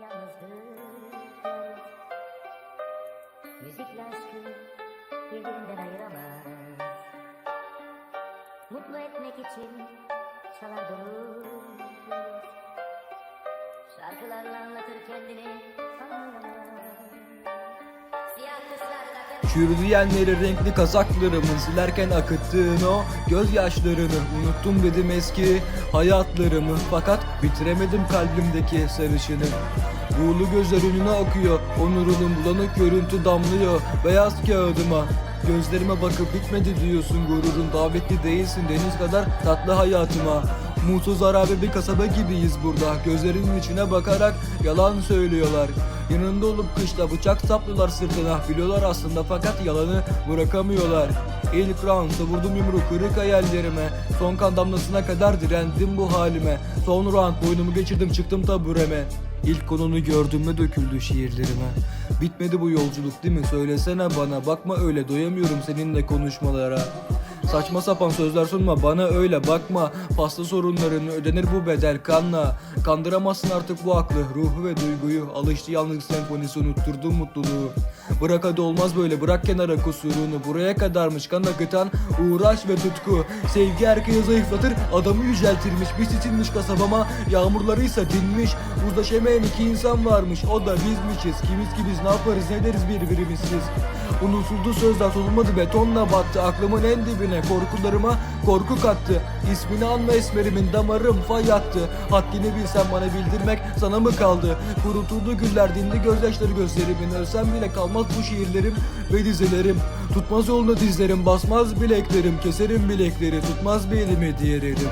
yalnızlık Müzikle aşkı birbirinden ayıramaz Mutlu etmek için çalar durur Şarkılarla anlatır kendini. Anlamaz Siyah kışlarda Çürüyenleri renkli kazaklarımın silerken akıttığın o gözyaşlarını Unuttum dedim eski hayatlarımı. Fakat bitiremedim kalbimdeki sarışını. Buğulu gözler önüne akıyor Onurunun bulanık görüntü damlıyor Beyaz kağıdıma. Gözlerime bakıp bitmedi diyorsun gururun Davetli değilsin deniz kadar tatlı hayatıma Mutsuz harabe bir kasaba gibiyiz burada. Gözlerinin içine bakarak yalan söylüyorlar. Yanında olup kışla bıçak saplılar sırtına. Biliyorlar aslında fakat yalanı bırakamıyorlar. İlk roundda vurdum yumruğu kırık hayallerime. Son kan damlasına kadar direndim bu halime. Son round boynumu geçirdim çıktım tabureme. İlk konunu gördüğümde döküldü şiirlerime. Bitmedi bu yolculuk değil mi? Söylesene bana. Bakma öyle doyamıyorum seninle konuşmalara Saçma sapan sözler sunma bana öyle bakma. Pasta sorunlarını ödenir bu bedel kanla. Kandıramazsın artık bu aklı ruhu ve duyguyu. Alıştı yalnızlık senfonisi unutturdu mutluluğu. Bırak hadi olmaz böyle bırak kenara kusurunu. Buraya kadarmış kan akıtan uğraş ve tutku. Sevgi erkeği zayıflatır adamı yüceltirmiş. Bir sitilmiş kasabama yağmurlarıysa dinmiş. Uzlaşamayan iki insan varmış o da bizmişiz. Kimiz ki biz ne yaparız ne deriz birbirimizsiz? Unutuldu sözler tutulmadı betonla battı. Aklımın en dibine korkularıma korku kattı. İsmini anma esmerimin damarım fay yattı Haddini bilsen bana bildirmek sana mı kaldı? Kurutuldu güller dindi gözyaşları. Gözlerimin Ölsem bile kalmaz bu şiirlerim ve dizelerim. Tutmaz yoluna dizlerim basmaz bileklerim. Keserim bilekleri tutmaz bir elimi diğer elim